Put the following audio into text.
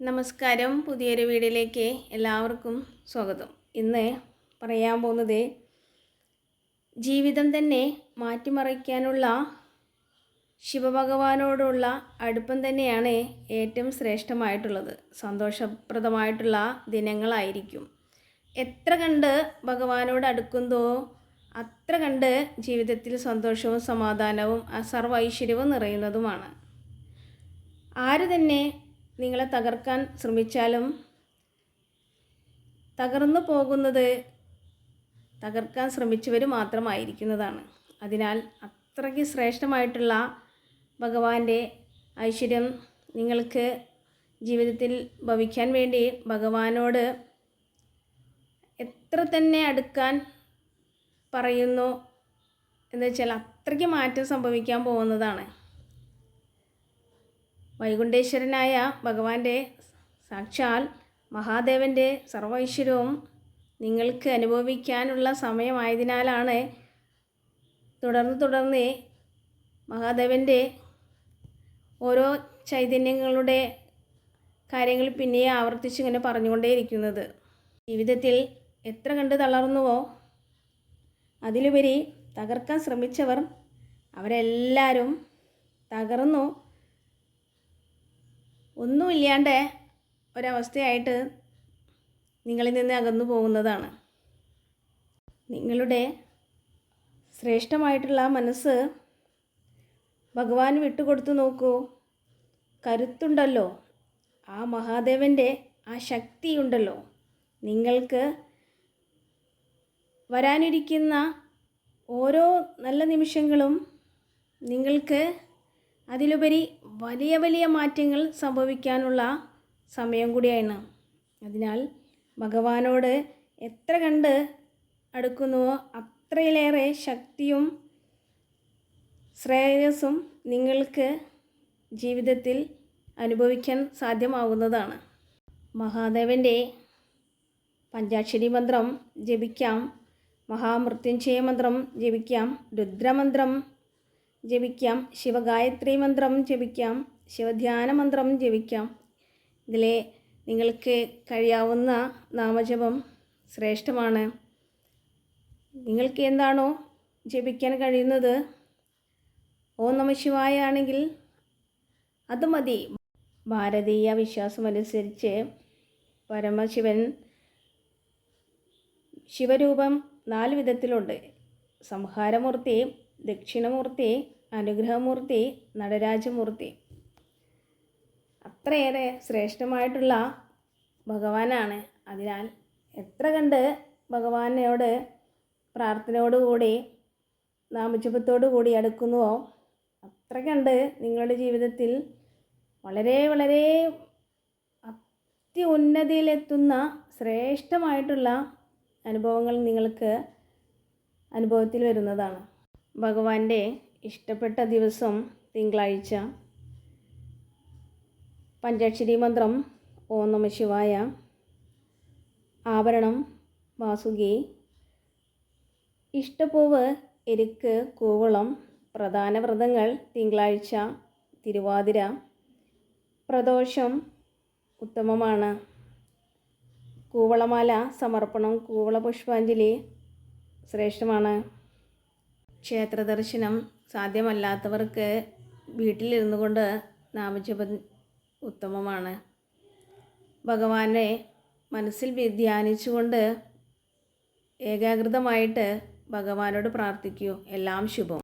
നമസ്കാരം. പുതിയൊരു വീഡിയോയിലേക്ക് എല്ലാവർക്കും സ്വാഗതം. ഇന്ന് പറയാൻ പോകുന്നത് ജീവിതം തന്നെ മാറ്റിമറിക്കാനുള്ള ശിവഭഗവാനോടുള്ള അടുപ്പം തന്നെയാണ് ഏറ്റവും ശ്രേഷ്ഠമായിട്ടുള്ളത്. സന്തോഷപ്രദമായിട്ടുള്ള ദിനങ്ങളായിരിക്കും. എത്ര കണ്ട് ഭഗവാനോട് അടുക്കുന്നതോ അത്ര കണ്ട് ജീവിതത്തിൽ സന്തോഷവും സമാധാനവും സർവ ഐശ്വര്യവും നിറയുന്നതുമാണ്. ആര് തന്നെ നിങ്ങളെ തകർക്കാൻ ശ്രമിച്ചാലും തകർന്നു പോകുന്നത് തകർക്കാൻ ശ്രമിച്ചവർ മാത്രമായിരിക്കുന്നതാണ്. അതിനാൽ അത്രയ്ക്ക് ശ്രേഷ്ഠമായിട്ടുള്ള ഭഗവാന്റെ ഐശ്വര്യം നിങ്ങൾക്ക് ജീവിതത്തിൽ ഭവിക്കാൻ വേണ്ടി ഭഗവാനോട് എത്ര തന്നെ അടുക്കാൻ പറയുന്നു എന്ന് വെച്ചാൽ അത്രയ്ക്ക് മാറ്റം സംഭവിക്കാൻ പോകുന്നതാണ്. വൈകുണ്ഠേശ്വരനായ ഭഗവാന്റെ സാക്ഷാൽ മഹാദേവന്റെ സർവൈശ്വര്യവും നിങ്ങൾക്ക് അനുഭവിക്കാനുള്ള സമയമായതിനാലാണ് തുടർന്ന് തുടർന്ന് മഹാദേവന്റെ ഓരോ ചൈതന്യങ്ങളുടെ കാര്യങ്ങൾ പിന്നെ ആവർത്തിച്ചിങ്ങനെ പറഞ്ഞുകൊണ്ടേയിരിക്കുന്നത്. ജീവിതത്തിൽ എത്ര കണ്ട് തളർന്നുവോ അതിലുപരി തകർക്കാൻ ശ്രമിച്ചവർ അവരെല്ലാവരും തകർന്നു ഒന്നുമില്ലാണ്ട് ഒരവസ്ഥയായിട്ട് നിങ്ങളിൽ നിന്ന് അകന്നു പോകുന്നതാണ്. നിങ്ങളുടെ ശ്രേഷ്ഠമായിട്ടുള്ള മനസ്സ് ഭഗവാൻ വിട്ടുകൊടുത്തു നോക്കൂ. കരുത്തുണ്ടല്ലോ. ആ മഹാദേവന്റെ ആ ശക്തിയുണ്ടല്ലോ. നിങ്ങൾക്ക് വരാനിരിക്കുന്ന ഓരോ നല്ല നിമിഷങ്ങളും നിങ്ങൾക്ക് അതിലുപരി വലിയ വലിയ മാറ്റങ്ങൾ സംഭവിക്കാനുള്ള സമയം കൂടിയാണ്. അതിനാൽ ഭഗവാനോട് എത്ര കണ്ട് അടുക്കുന്നുവോ അത്രയിലേറെ ശക്തിയും ശ്രേയസ്സും നിങ്ങൾക്ക് ജീവിതത്തിൽ അനുഭവിക്കാൻ സാധ്യമാവുന്നതാണ്. മഹാദേവന്റെ പഞ്ചാക്ഷരി മന്ത്രം ജപിക്കാം. മഹാമൃത്യുഞ്ജയ മന്ത്രം ജപിക്കാം. രുദ്രമന്ത്രം ജപിക്കാം. ശിവഗായത്രി മന്ത്രം ജപിക്കാം. ശിവധ്യാന മന്ത്രം ജപിക്കാം. ഇതിലെ നിങ്ങൾക്ക് കഴിയാവുന്ന നാമജപം ശ്രേഷ്ഠമാണ്. നിങ്ങൾക്ക് എന്താണോ ജപിക്കാൻ കഴിയുന്നത്? ഓം നമ ശിവായ ആണെങ്കിൽ അത് മതി. ഭാരതീയ വിശ്വാസമനുസരിച്ച് പരമശിവൻ ശിവരൂപം നാല് വിധത്തിലുണ്ട്. സംഹാരമൂർത്തി ദക്ഷിണമൂർത്തി അനുഗ്രഹമൂർത്തി നടരാജമൂർത്തി. അത്രയേറെ ശ്രേഷ്ഠമായിട്ടുള്ള ഭഗവാനാണ്. അതിനാൽ എത്ര കണ്ട് ഭഗവാനോട് പ്രാർത്ഥനയോടുകൂടി നാമജപത്തോടു കൂടി അടുക്കുന്നുവോ അത്ര കണ്ട് നിങ്ങളുടെ ജീവിതത്തിൽ വളരെ വളരെ അത്യുന്നതിയിലെത്തുന്ന ശ്രേഷ്ഠമായിട്ടുള്ള അനുഭവങ്ങൾ നിങ്ങൾക്ക് അനുഭവത്തിൽ വരുന്നതാണ്. ഭഗവാന്റെ ഇഷ്ടപ്പെട്ട ദിവസം തിങ്കളാഴ്ച. പഞ്ചാക്ഷരി മന്ത്രം ഓം നമ ശിവായ. ആഭരണം വാസുകി. ഇഷ്ടപ്പൂവ് എരുക്ക് കൂവളം പ്രധാന വ്രതങ്ങൾ തിങ്കളാഴ്ച തിരുവാതിര. പ്രദോഷം ഉത്തമമാണ്. കൂവളമാല സമർപ്പണം കൂവള പുഷ്പാഞ്ജലി ശ്രേഷ്ഠമാണ്. ക്ഷേത്ര ദർശനം സാധ്യമല്ലാത്തവർക്ക് വീട്ടിലിരുന്നു കൊണ്ട് നാമജപം ഉത്തമമാണ്. ഭഗവാനെ മനസ്സിൽ ധ്യാനിച്ചുകൊണ്ട് ഏകാഗ്രതമായിട്ട് ഭഗവാനോട് പ്രാർത്ഥിക്കൂ. എല്ലാം ശുഭം.